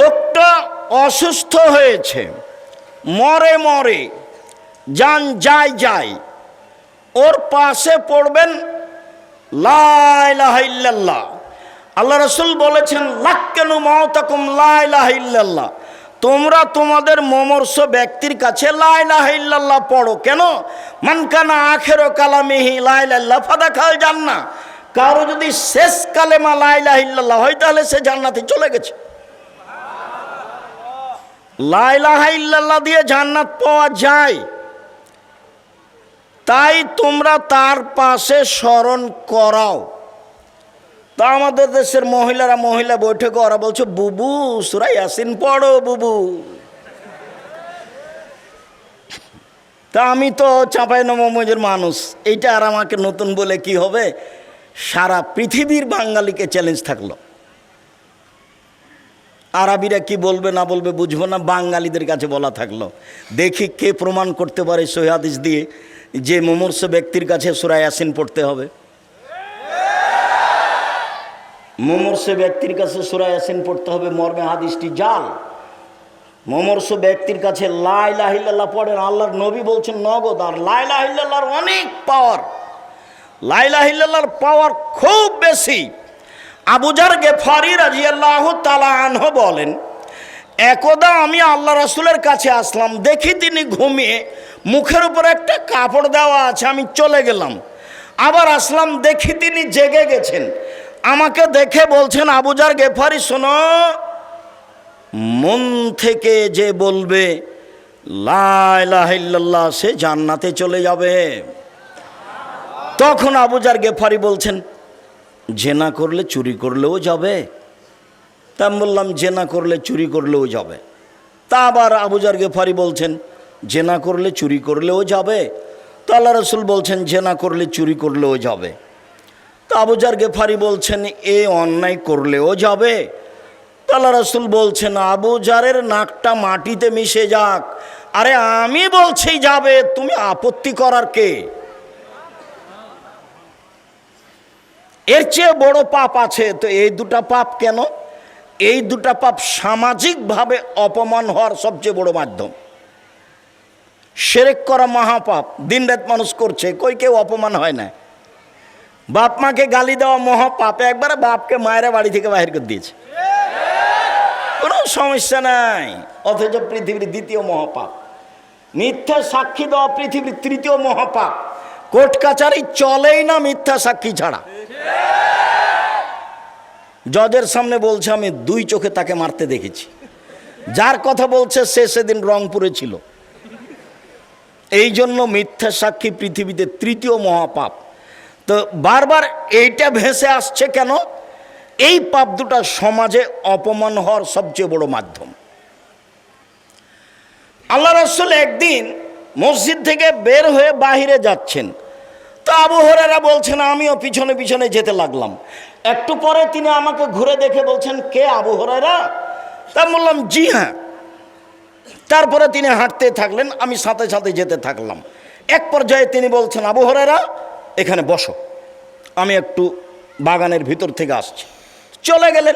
লোকটা অসুস্থ হয়েছে। মরে মরে, যান যায় যায় ওর পাশে পড়বেন লাইলাহিল্লাহ আল্লাহ রসুল বলেছেন, লাক্কেনু মাওতাকুম লাইলাহিল্লাহ তোমরা তোমাদের মমর্ষ ব্যক্তির কাছে লাইলাহিল্লাহ পড়ো। কেন? মানকানা আখের কালামিহি লাইলাল্লাহ ফাদা খাল জান্না কারও যদি শেষ কালেমা লাইলাহিল্লাহ হয়, তাহলে সে জান্নাতে চলে গেছে। লাইলাহা ইল্লাল্লাহ দিয়ে জান্নাত পাওয়া যায়। তাই তোমরা তার পাশে স্মরণ করাও। তা আমাদের দেশের মহিলারা মহিলা বৈঠকে ওরা বলছে, বুবু সুরাই ইয়াসিন পড়ো, বুবু। তা আমি তো চাঁপাই নবমজের মানুষ, এইটা আর আমাকে নতুন বলে কি হবে? সারা পৃথিবীর বাঙালিকে চ্যালেঞ্জ থাকল। আরবিরা কি বলবে না বলবে বুঝব না, বাঙালিদের কাছে বলা থাকল। দেখি কে প্রমাণ করতে পারে সৈহাদিস দিয়ে যে মুমূর্ষ ব্যক্তির কাছে সুরাই ইয়াসিন পড়তে হবে। মুমূর্ষ ব্যক্তির কাছে সুরাই ইয়াসিন পড়তে হবে, মর্মে হাদিসটি জাল। মুমূর্ষ ব্যক্তির কাছে লাই লাহিল্লাহ পড়েন, আল্লাহর নবী বলছেন, নগদ, আর লাই লাহিল্লাহর অনেক পাওয়ার লাই লাহিল্লাহর পাওয়ার খুব বেশি। আবুজার গেফারি রাজিয়াল্লাহ তালা আনহ বলেন, একদা আমি আল্লাহ রসুলের কাছে আসলাম, দেখি তিনি ঘুমিয়ে মুখের উপর একটা কাপড় দেওয়া আছে, আমি চলে গেলাম। আবার আসলাম, দেখি তিনি জেগে গেছেন। আমাকে দেখে বলছেন আবুজার গেফারি, শোনো, মন থেকে যে বলবে লাইল্লাহ সে জান্নাতে চলে যাবে। তখন আবুজার গেফারি বলছেন জেনা করলে চুরি করলেও যাবে। তা আমি বললাম, জেনা করলে চুরি করলেও যাবে। তা আবার আবুজার গেফারি বলছেন, জেনা করলে চুরি করলেও যাবে। তো আল্লাহ রসুল বলছেন, জেনা করলে চুরি করলেও যাবে। তা আবুজার গেফারি বলছেন, এ অন্যায় করলেও যাবে। তো আল্লাহ রসুল বলছেন আবুজারের নাকটা মাটিতে মিশে যাক। আরে আমি বলছি যাবে, তুমি আপত্তি করার কে? এর চেয়ে বড় পাপ আছে, তো এই দুটা পাপ কেন? এই দুটা পাপ সামাজিকভাবে অপমান হওয়ার সবচেয়ে বড় মাধ্যম। সেরেক করা মহাপাপ, দিনরাত মানুষ করছে, কই কেউ অপমান হয় না। বাপ মাকে গালি দেওয়া মহাপাপ, একবারে বাপকে মায়েরা বাড়ি থেকে বাহির করে দিয়েছে। কোনো সমস্যা নাই, অথচ পৃথিবীর দ্বিতীয় মহাপাপ। মিথ্যা সাক্ষী দেওয়া পৃথিবীর তৃতীয় মহাপাপ। কোর্ট কাচারি চলেই না মিথ্যা সাক্ষী ছাড়া। জজের সামনে বলছে, আমি দুই চোখে তাকে মারতে দেখেছি। যার কথা বলছে, সে সেদিন রংপুরে ছিল। এই জন্য মিথ্যা সাক্ষী পৃথিবীতে তৃতীয় মহাপাপ। তো বারবার এইটা ভেসে আসছে কেন? এই পাপ দুটা সমাজে অপমান হওয়ার সবচেয়ে বড় মাধ্যম। আল্লাহ রসুল একদিন মসজিদ থেকে বের হয়ে বাহিরে যাচ্ছেন। আবু হরেরা বলছেন, আমিও পিছনে পিছনে যেতে লাগলাম। একটু পরে তিনি আমাকে ঘুরে দেখে বলছেন, কে আবু হরেরা তা বললাম, জি হ্যাঁ। তারপরে তিনি হাঁটতে থাকলেন, আমি সাথে সাথে যেতে থাকলাম। এক পর্যায়ে তিনি বলছেন, আবু হরেরা এখানে বসো। আমি একটু বাগানের ভিতর থেকে আসছি। চলে গেলেন।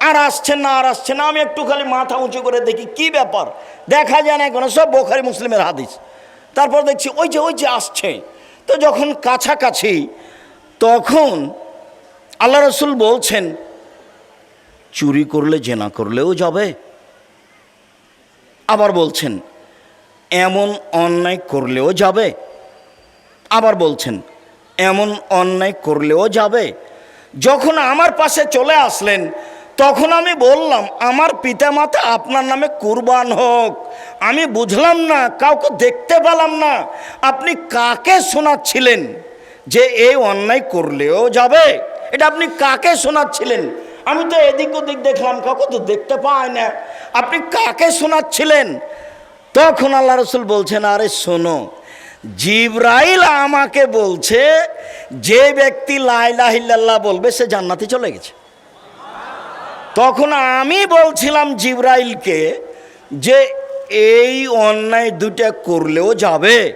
আর আসছেন না, আর আসছেন না। আমি একটু খালি মাথা উঁচু করে দেখি, কি ব্যাপার? দেখা যায় না কোনো সব বোখারি মুসলিমের হাদিস। তারপর দেখছি, ওই যে ওই যে আসছে। তো যখন কাছাকাছি, তখন আল্লাহ রসুল বলছেন, চুরি করলে জেনা করলেও যাবে। আবার বলছেন, এমন অন্যায় করলেও যাবে। আবার বলছেন, এমন অন্যায় করলেও যাবে। যখন আমার পাশে চলে আসলেন, তখন আমি বললাম, আমার পিতামাতা আপনার নামে কুরবান হোক। আমি বুঝলাম না, কাউকে দেখতে পেলাম না। আপনি কাকে শোনাচ্ছিলেন যে এই অন্যায় করলেও যাবে? এটা আপনি কাকে শোনাচ্ছিলেন? আমি তো এদিক ওদিক দেখলাম, কাউকে তো দেখতে পাই না। আপনি কাকে শোনাচ্ছিলেন? তখন আল্লাহ রসুল বলছেন, আরে শোনো, জিব্রাইল আমাকে বলছে, যে ব্যক্তি লাইলাহিল্লাহ বলবে, সে জান্নাতে চলে গেছে। তখন আমি বলছিলাম জিব্রাইলকে যে এই অন্যায় দুটা করলেও যাবে।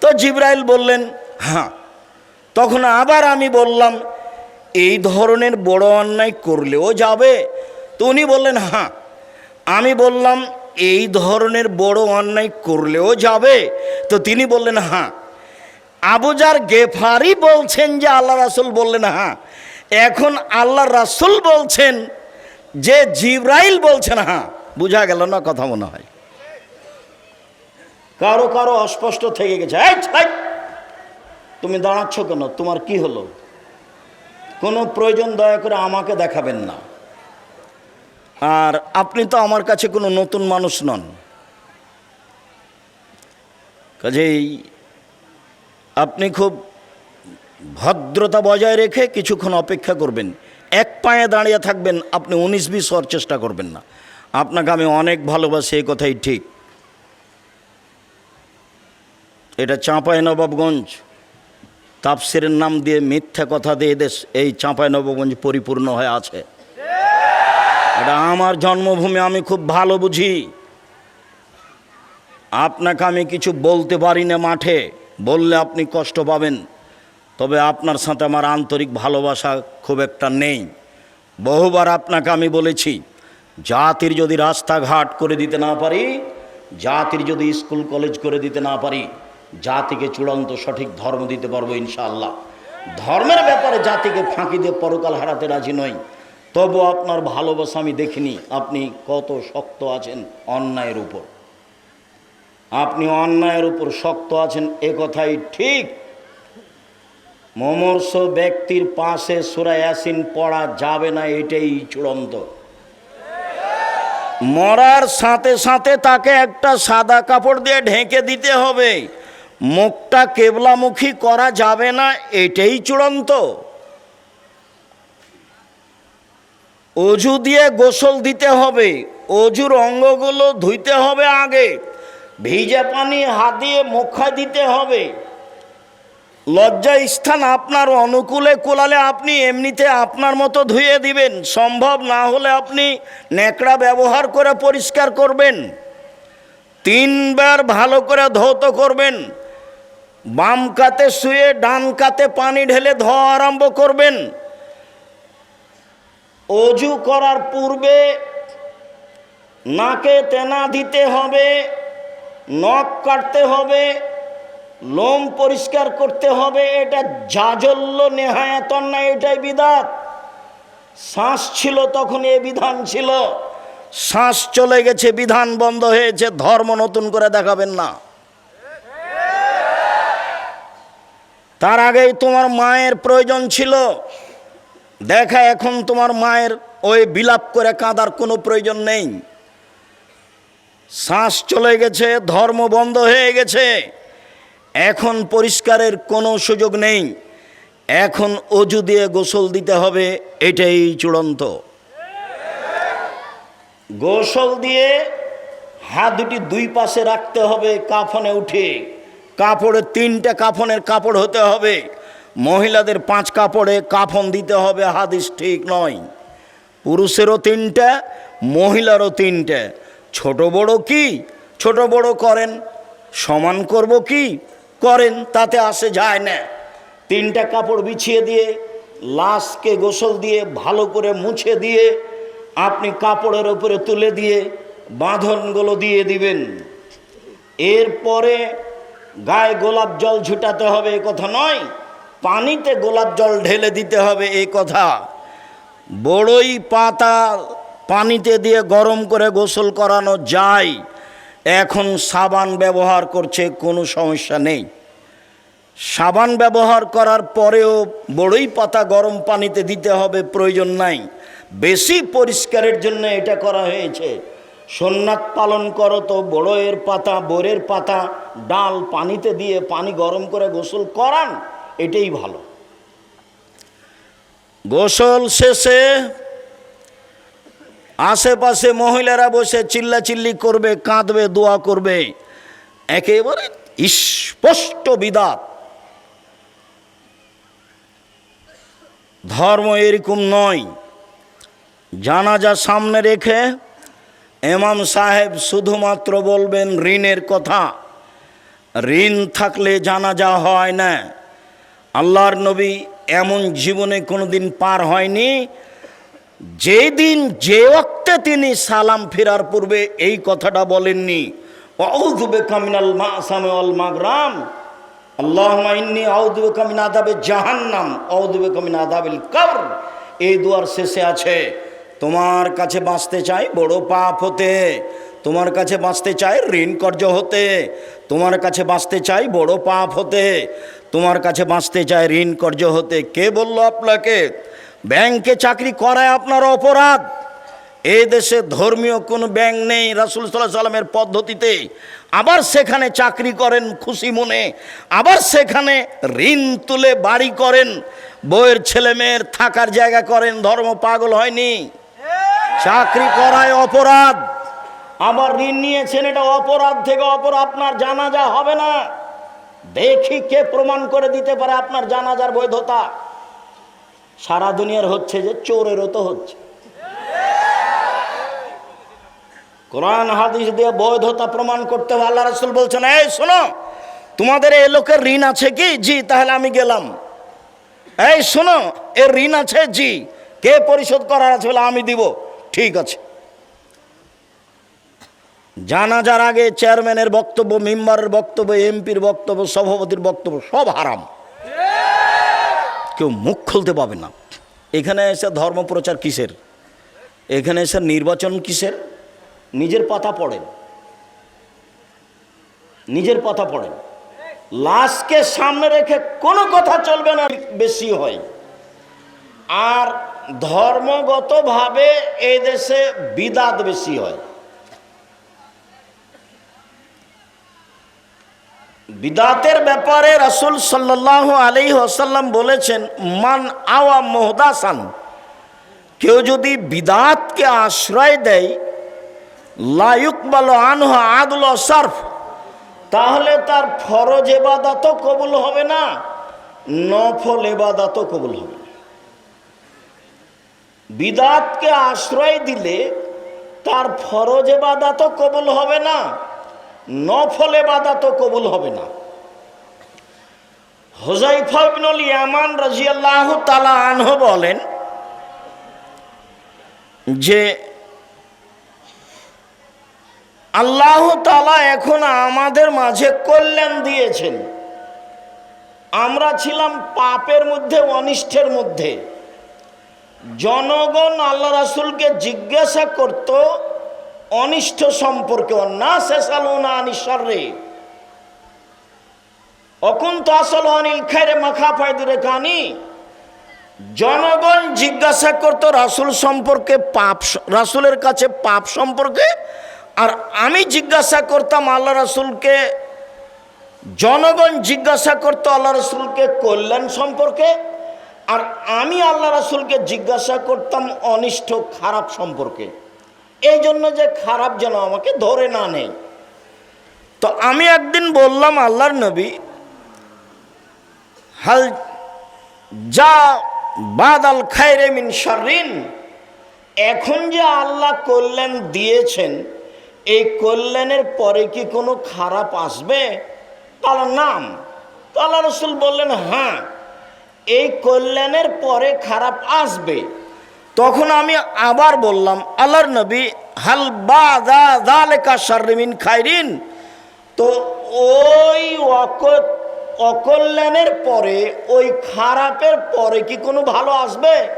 তো জিব্রাইল বললেন হ্যাঁ। তখন আবার আমি বললাম, এই ধরনের বড় অন্যায় করলেও যাবে। তো উনি বললেন হ্যাঁ। আমি বললাম, এই ধরনের বড় অন্যায় করলেও যাবে। তো তিনি বললেন হ্যাঁ। আবুজার গেফারি বলছেন যে আল্লাহ রাসুল বললেন হ্যাঁ। এখন আল্লাহ রাসুল বলছেন যে জিব্রাইল বলছেন হ্যাঁ। বোঝা গেল না কথা মনে হয়। কারও কারও অস্পষ্ট থেকে গেছে। তুমি দাঁড়াচ্ছ কেন? তোমার কি হলো? কোনো প্রয়োজন দয়া করে আমাকে দেখাবেন না। আর আপনি তো আমার কাছে কোনো নতুন মানুষ নন। কাজেই আপনি খুব ভদ্রতা বজায় রেখে কিছুক্ষণ অপেক্ষা করবেন। এক পায়ে দাঁড়িয়ে থাকবেন, আপনি উনিশ বিশ হওয়ার চেষ্টা করবেন না। আপনাকে আমি অনেক ভালোবাসি, এই কথাই ঠিক। এটা চাঁপাই নবাবগঞ্জ। তাপসিরের নাম দিয়ে মিথ্যা কথা দিয়ে দেশ, এই চাঁপাই নবাবগঞ্জ পরিপূর্ণ হয়ে আছে। এটা আমার জন্মভূমি, আমি খুব ভালো বুঝি। আপনাকে আমি কিছু বলতে পারি না মাঠে, বললে আপনি কষ্ট পাবেন। তবে আপনার সাথে আমার আন্তরিক ভালোবাসা খুব একটা নেই। বহুবার আপনাকে আমি বলেছি, জাতির যদি রাস্তাঘাট করে দিতে না পারি, জাতির যদি স্কুল, কলেজ করে দিতে না পারি জাতিকে চূড়ান্ত সঠিক ধর্ম দিতে পারব ইনশাআল্লাহ। ধর্মের ব্যাপারে জাতিকে ফাঁকি দিয়ে পরকাল হারাতে রাজি নই। তবু আপনার ভালোবাসা আমি দেখিনি, আপনি কত শক্ত আছেন অন্যায়ের উপর। আপনি অন্যায়ের উপর শক্ত আছেন, এ কথাই ঠিক। মমর্ষ ব্যক্তির পাশে সুরা ইয়াসিন পড়া যাবে না, এটাই চূড়ান্ত। মরার সাথে সাথে তাকে একটা সাদা কাপড় দিয়ে ঢেকে দিতে হবে। মুখটা কেবলামুখী করা যাবে না, এটাই চূড়ান্ত। অজু দিয়ে গোসল দিতে হবে, অজুর অঙ্গগুলো ধুইতে হবে আগে, ভিজে পানি হাত দিয়ে মুখা দিতে হবে। লজ্জা স্থান আপনার অনুকূলে কোলালে আপনি এমনিতে আপনার মতো ধুয়ে দিবেন, সম্ভব না হলে আপনি ন্যাকড়া ব্যবহার করে পরিষ্কার করবেন। তিনবার ভালো করে ধৌত করবেন বাম কাতে শুয়ে ডান কাতে পানি ঢেলে ধোয়া আরম্ভ করবেন। অজু করার পূর্বে নাকে তেনা দিতে হবে, নখ কাটতে হবে, লোম পরিষ্কার করতে হবে, এটা জাজল্য নেহায়াতন না, এটাই বিধান। শ্বাস ছিল তখন এ বিধান ছিল। শ্বাস চলে গেছে, বিধান বন্ধ হয়েছে, ধর্ম নতুন করে দেখাবেন না। তার আগেই তোমার মায়ের প্রয়োজন ছিল। দেখা এখন তোমার মায়ের ওই বিলাপ করে কাঁদার কোনো প্রয়োজন নেই। শ্বাস চলে গেছে, ধর্ম বন্ধ হয়ে গেছে। এখন পরিষ্কারের কোনো সুযোগ নেই। এখন অজু দিয়ে গোসল দিতে হবে, এটাই চূড়ান্ত। গোসল দিয়ে হাত দুটি দুই পাশে রাখতে হবে কাফনে উঠে। কাপড়ে তিনটে কাফনের কাপড় হতে হবে। মহিলাদের পাঁচ কাপড়ে কাফন দিতে হবে, হাদিস ঠিক নয়। পুরুষেরও তিনটা, মহিলারও তিনটে। ছোট বড় কি? ছোট বড় করেন, সমান করব কি? করেন, তাতে আসে যায় না। তিনটা কাপড় বিছিয়ে দিয়ে, লাশকে গোসল দিয়ে, ভালো করে মুছে দিয়ে, আপনি কাপড়ের উপরে তুলে দিয়ে, বাঁধনগুলো দিয়ে দিবেন। এরপরে গায়ে গোলাপ জল ঝুটাতে হবে এ কথা নয়, পানিতে গোলাপ জল ঢেলে দিতে হবে এই কথা। বড়ই পাতা পানিতে দিয়ে গরম করে গোসল করানো যায়, এখন সাবান ব্যবহার করছে কোনো সমস্যা নেই। সাবান ব্যবহার করার পরেও বড়ই পাতা গরম পানিতে দিতে হবে প্রয়োজন নাই। বেশি পরিষ্কারের জন্য এটা করা হয়েছে। সোননাথ পালন করো তো বড়য়ের পাতা, বোরের পাতা, ডাল পানিতে দিয়ে পানি গরম করে গোসল করান, এটাই ভালো। গোসল শেষে আশেপাশে মহিলারা বসে চিল্লাচিল্লি করবে, কাঁদবে, দোয়া করবে। একেবারে স্পষ্ট বিদাত। ধর্ম এরকম নয়। জানাজা সামনে রেখে এমাম সাহেব শুধুমাত্র বলবেন, ঋণের কথা। ঋণ থাকলে জানাজা হয় না। আল্লাহর নবী এমন জীবনে কোনো দিন পার হয়নি। যেই দিন যে ওক্তে তিনি সালাম ফেরার পূর্বে এই কথাটা বলেননি অউদুবে কামিনাল মাসামে অল মাগরাম। আল্লাহ ইন্নি আউদুবে কামিন আদাবে জাহান্নাম। অউদুবে কামিন আদাবিল কবর। এই দুয়ার শেষে আছে তোমার কাছে বাঁচতে চাই, বড় পাপ হতে। তোমার কাছে বাঁচতে চাই, ঋণ কর্য হতে। তোমার কাছে বাঁচতে চাই, বড় পাপ হতে। তোমার কাছে বাঁচতে চাই, ঋণ কর্য হতে। কে বলল আপনাকে? ব্যাংকে চাকরি করায় আপনার অপরাধ। এই দেশে ধর্মীয় কোনো ব্যাংক নেই রাসুল সাল্লাহ সাল্লামের পদ্ধতিতে। আবার সেখানে চাকরি করেন খুশি মনে। আবার সেখানে ঋণ তুলে বাড়ি করেন। বইয়ের ছেলে মেয়ের থাকার জায়গা করেন, ধর্ম পাগল হয়নি। চাকরি করায় অপরাধ। আবার ঋণ নিয়েছেন, এটা অপরাধ থেকে অপর আপনার জানাজা হবে না। দেখি কে প্রমাণ করে দিতে পারে আপনার জানাজার বৈধতা। সারা দুনিয়ার হচ্ছে যে চোরেরও তো হচ্ছে। কোরআন, হাদিস দিয়ে বৈধতা প্রমাণ করতে হবে। আল্লাহ রসুল বলছেন, এই শোনো, তোমাদের এই লোকের ঋণ আছে কি? জি, তাহলে আমি গেলাম। এই শোনো, এর ঋণ আছে? জি। কে পরিশোধ করার আছে বলে আমি দিব? ঠিক আছে। জানাজার আগে চেয়ারম্যানের বক্তব্য, মেম্বারের বক্তব্য, এমপির বক্তব্য, সভাপতির বক্তব্য, সব হারাম। কেউ মুখ খুলতে পাবে না। এখানে এসে ধর্ম প্রচার কিসের? এখানে এসে নির্বাচন কিসের? নিজের পাতা পড়েন। নিজের পাতা পড়েন। লাশকে সামনে রেখে কোনো কথা চলবে না, বেশি হয়। আর ধর্মগতভাবে এই দেশে বিদাত বেশি হয়। বিদাতের ব্যাপারে রাসুল সাল্লাহ আলি আসাল্লাম বলেছেন, মান আওয়া মোহদাসান কেউ যদি বিদাতকে আশ্রয় দেয় লায়ুক বল আনহ আদুল সার্ফ, তাহলে তার ফরজ এবাদাতও কবুল হবে না, নফল এবাদাতও কবুল হবে। বিদাতকে আশ্রয় দিলে তার ফরজ তো কবুল হবে না, নফল তো কবুল হবে না। হোজাইফা বিনুল ইয়ামান রাজিয়াল্লাহ তালা আনহ বলেন যে, আল্লাহ তালা এখন আমাদের মাঝে কল্যাণ দিয়েছেন। আমরা ছিলাম পাপের মধ্যে, অনিষ্টের মধ্যে। জনগণ আল্লাহ রাসুলকে জিজ্ঞাসা করত, অনিষ্ট সম্পর্কে না শেষালো না আনিসারে অকুন তো আসল অনিল খাইরে মাখা ফায়দুরে কানি জনগণ জিজ্ঞাসা করতো, রাসুল সম্পর্কে পাপ রাসুলের কাছে পাপ সম্পর্কে? আর আমি জিজ্ঞাসা করতাম, আল্লাহ রাসুলকে জনগণ জিজ্ঞাসা করতো, আল্লাহ রসুলকে কল্যাণ সম্পর্কে? আর আমি আল্লাহ রাসুলকে জিজ্ঞাসা করতাম অনিষ্ট খারাপ সম্পর্কে। এই জন্য যে খারাপ যেন আমাকে ধরে না নেই তো আমি একদিন বললাম, আল্লাহর নবী, হাল যা বাদাল খায়রে মিন শারিন এখন যে আল্লাহ কল্যাণ দিয়েছেন, এই কল্যাণের পরে কি কোনো খারাপ আসবে? তার নাম। আল্লাহ রসুল বললেন হ্যাঁ এই কল্যাণের পরে খারাপ আসবে। তখন আমি আবার বললাম, আল্লাহর নবী, হাল বা দা দালেকা শারিমিন খাইরিন? তো ওই অক- অকল্যাণের পরে, ওই খারাপের পরে কি কোনো ভালো আসবে?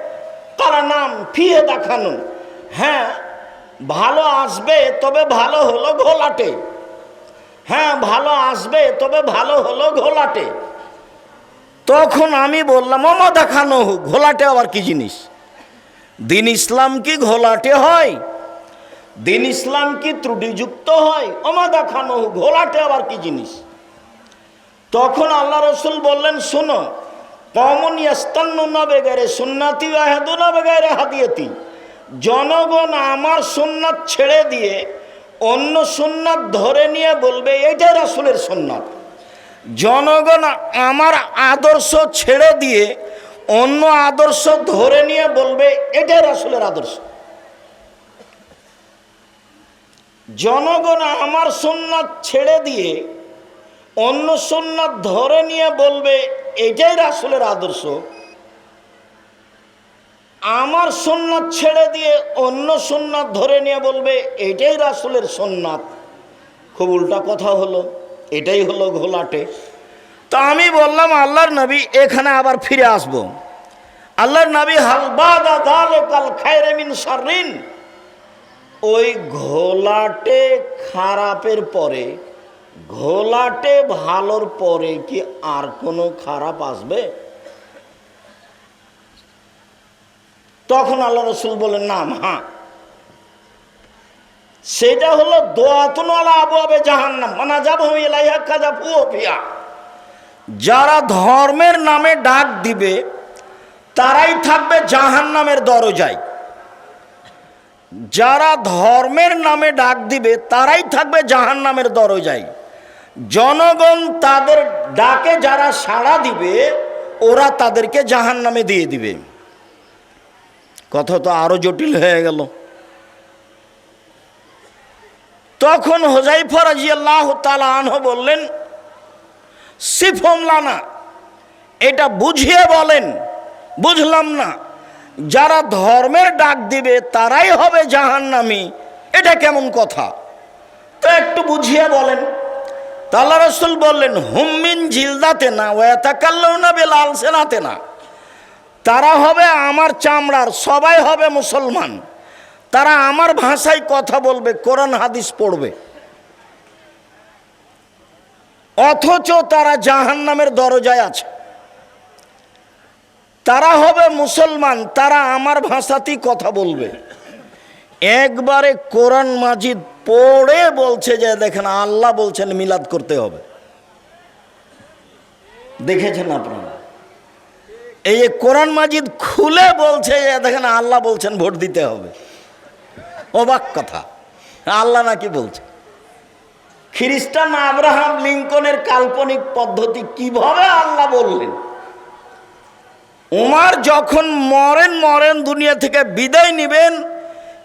তারা নাম ফিয়ে দেখানো। হ্যাঁ ভালো আসবে, তবে ভালো হলো ঘোলাটে। হ্যাঁ ভালো আসবে, তবে ভালো হলো ঘোলাটে। তখন আমি বললাম ওমা দেখানো হোক, ঘোলাটে আবার কি জিনিস? দিন ইসলাম কি ঘোলাটে হয়? দিন ইসলাম কি ত্রুটিযুক্ত হয়? ওমা দেখানো হোক, ঘোলাটে আবার কি জিনিস? তখন আল্লাহ রসুল বললেন, শোনো, কমন ইয়াস্তান্নুনা বেগারে সুন্নাতি আহাদুনা বেগারে হাদিয়াতি। জনগণ আমার সুন্নাত ছেড়ে দিয়ে অন্য সুন্নাত ধরে নিয়ে বলবে, এটাই রাসুলের সুন্নাত। জনগণ আমার আদর্শ ছেড়ে দিয়ে অন্য আদর্শ ধরে নিয়ে বলবে, এটাই রাসুলের আদর্শ। জনগণ আমার সুন্নাত ছেড়ে দিয়ে অন্য সুন্নাত ধরে নিয়ে বলবে, এটাই রাসুলের আদর্শ। আমার সোননাথ ছেড়ে দিয়ে অন্য সোননাথ ধরে নিয়ে বলবে, এটাই রাসুলের সোননাথ খুব উল্টা কথা হলো। এটাই হলো ঘোলাটে। তা আমি বললাম, আল্লাহর নবী এখানে আবার ফিরে আসব। আল্লাহর নবী হালবাদা ওই ঘোলাটে খারাপের পরে, ঘোলাটে ভালোর পরে কি আর কোনো খারাপ আসবে? তখন আল্লাহ রসুল বলেন নাম হ্যাঁ সেটা হলো জাহান্নাম। যারা ধর্মের নামে ডাক দিবে, তারাই থাকবে জাহান্নামের দরজায়। যারা ধর্মের নামে ডাক দিবে, তারাই থাকবে জাহান্নামের দরজায়। জনগণ তাদের ডাকে যারা সাড়া দিবে, ওরা তাদেরকে জাহান্নামে দিয়ে দিবে। কথা তো আরও জটিল হয়ে গেল। তখন হোজাইফা রাজিয়াল্লাহ তালা আনহ বললেন সিফম লানা এটা বুঝিয়ে বলেন। বুঝলাম না, যারা ধর্মের ডাক দিবে তারাই হবে জাহান্নামী, এটা কেমন কথা? তো একটু বুঝিয়ে বলেন। তাল্লা রসুল বললেন হুম্মিন ঝিলদাতে না ওয়াতাকাল্লাউ না বেলাল সেনাতে না, তারা হবে আমার চামড়ার, সবাই হবে মুসলমান। তারা আমার ভাষায় কথা বলবে, কোরআন হাদিস পড়বে। অথচ তারা জাহান নামের দরজায় আছে। তারা হবে মুসলমান, তারা আমার ভাষাতেই কথা বলবে। একবারে কোরআন মাজিদ পড়ে বলছে যে, দেখেন আল্লাহ বলছেন মিলাদ করতে হবে। দেখেছেন আপনারা? এই কোরআন মাজিদ খুলে বলছে যে, দেখেন আল্লাহ বলছেন ভোট দিতে হবে। অবাক কথা। আল্লাহ নাকি বলছে, খ্রিস্টান আব্রাহাম লিঙ্কনের কাল্পনিক পদ্ধতি কীভাবে আল্লাহ বললেন? উমার যখন মরেন মরেন দুনিয়া থেকে বিদায় নেবেন,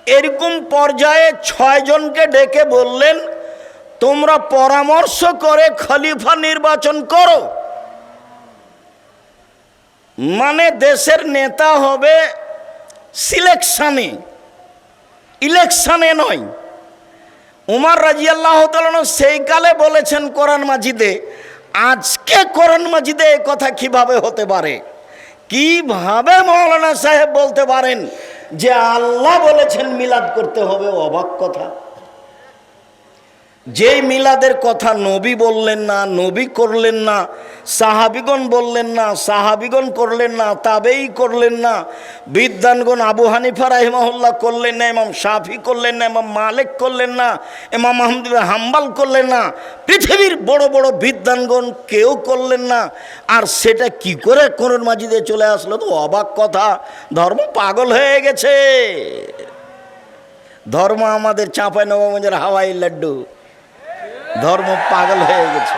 এরকম পর্যায়ে ছয়জনকে ডেকে বললেন, তোমরা পরামর্শ করে খলিফা নির্বাচন করো। মানে দেশের নেতা হবে সিলেকশানে। ইলেকশানে নয়। উমার রাজিয়াল্লাহ তালন সেই কালে বলেছেন কোরআন মাজিদে, আজকে কোরআন মাজিদে এ কথা কীভাবে হতে পারে? কীভাবে মৌলানা সাহেব বলতে পারেন যে আল্লাহ বলেছেন মিলাদ করতে হবে, অবাক কথা। যেই মিলাদের কথা নবী বললেন না, নবী করলেন না, সাহাবিগণ বললেন না, সাহাবিগণ করলেন না, তাবেই করলেন না বিদ্যানগণ আবু হানিফা রাহিমাহুল্লাহ করলেন না, ইমাম শাফি করলেন না, ইমাম মালিক করলেন না, ইমাম আহমদ হাম্বাল করলেন না, পৃথিবীর বড় বড় বিদ্যানগণ কেউ করলেন না, আর সেটা কি করে কোরআন মাজিদে চলে আসলো তো অবাক কথা, ধর্ম পাগল হয়ে গেছে। ধর্ম আমাদের চাঁপাই নবগঞ্জের হাওয়াই লাড্ডু। ধর্ম পাগল হয়ে গেছে।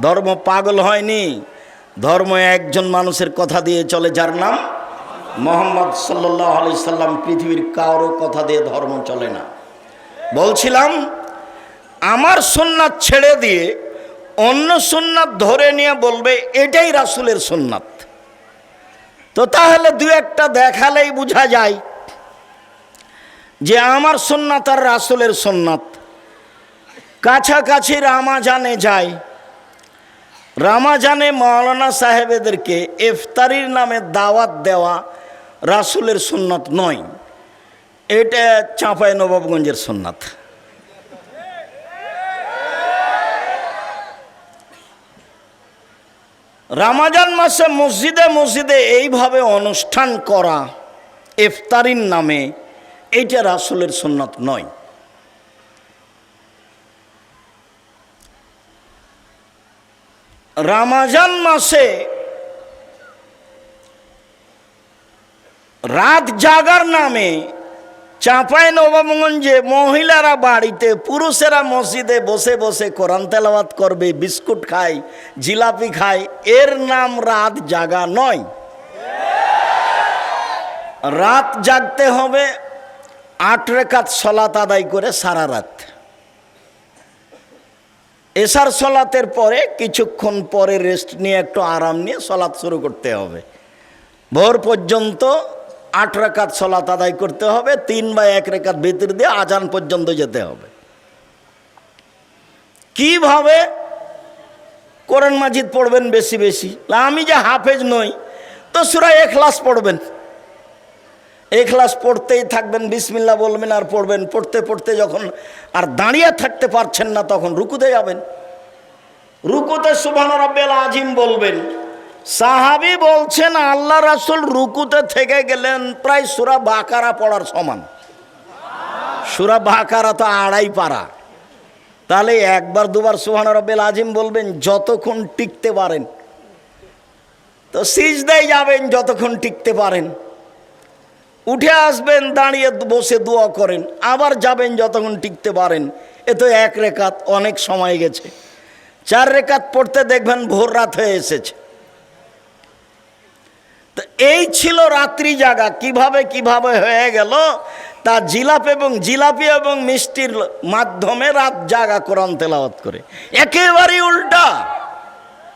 ধর্ম পাগল হয়নি। ধর্ম একজন মানুষের কথা দিয়ে চলে, যার নাম মোহাম্মদ সাল্লাহ আলি সাল্লাম। পৃথিবীর কারও কথা দিয়ে ধর্ম চলে না। বলছিলাম, আমার সোননাথ ছেড়ে দিয়ে অন্য সোননাথ ধরে নিয়ে বলবে, এটাই রাসুলের সোননাথ তো তাহলে দু একটা দেখালেই বোঝা যায় যে আমার সোননাথ আর রাসুলের সোননাথ কাছাকাছি রামাজানে যায় রামাজানে মাওলানা সাহেবেদেরকে ইফতারির নামে দাওয়াত দেওয়া রাসুলের সুন্নত নয়। এটা চাঁপাই নবাবগঞ্জের সুন্নাত। রামাজান মাসে মসজিদে মসজিদে এইভাবে অনুষ্ঠান করা ইফতারির নামে, এইটা রাসুলের সুন্নত নয়। রামাজান মাসে রাত জাগার নামে চাঁপাই নবাবগঞ্জে মহিলারা বাড়িতে, পুরুষেরা মসজিদে বসে বসে কোরআন তেলাওয়াত করবে, বিস্কুট খায়, জিলাপি খায়, এর নাম রাত জাগা নয়। রাত জাগতে হবে, আট রেখাত সলাত আদায় করে সারা রাত। এসার সলাতের পরে, কিছুক্ষণ পরে রেস্ট নিয়ে একটু আরাম নিয়ে সলাৎ শুরু করতে হবে। ভোর পর্যন্ত আট রেখাত সলাত আদায় করতে হবে, তিন বা এক রেখাত ভিতর দিয়ে আজান পর্যন্ত যেতে হবে। কীভাবে কোরআন মাজিদ পড়বেন বেশি বেশি? আমি যে হাফেজ নই, তো সুরা এখলাস পড়বেন। এখলাস পড়তেই থাকবেন বিসমিল্লা বলবেন আর পড়বেন। পড়তে পড়তে যখন আর দাঁড়িয়ে থাকতে পারছেন না, তখন রুকুতে যাবেন। রুকুতে সুবহান রাব্বিল আজিম বলবেন, সাহাবি বলছেন, আল্লাহ রাসূল রুকুতে থেকে গেলেন প্রায় সুরা বাকারা পড়ার সমান। সুরা বাকারা তো আড়াই পারা। তাহলে একবার, দুবার সুহান রাব্বিল আজিম বলবেন, যতক্ষণ টিকতে পারেন। তো সিজদায় যাবেন, যতক্ষণ টিকতে পারেন। উঠে আসবেন, দাঁড়িয়ে বসে দোয়া করেন, আবার যাবেন যতক্ষণ টিকতে পারেন। এ তো এক রেখাত, অনেক সময় গেছে। চার রেখাত পড়তে দেখবেন ভোর রাত হয়ে এসেছে। তো এই ছিল রাত্রি জাগা। কীভাবে কীভাবে হয়ে গেল? তা জিলাপ এবং জিলাপি এবং মিষ্টির মাধ্যমে রাত জাগা কোরআন তেলাওয়াত করে। একেবারেই উল্টা।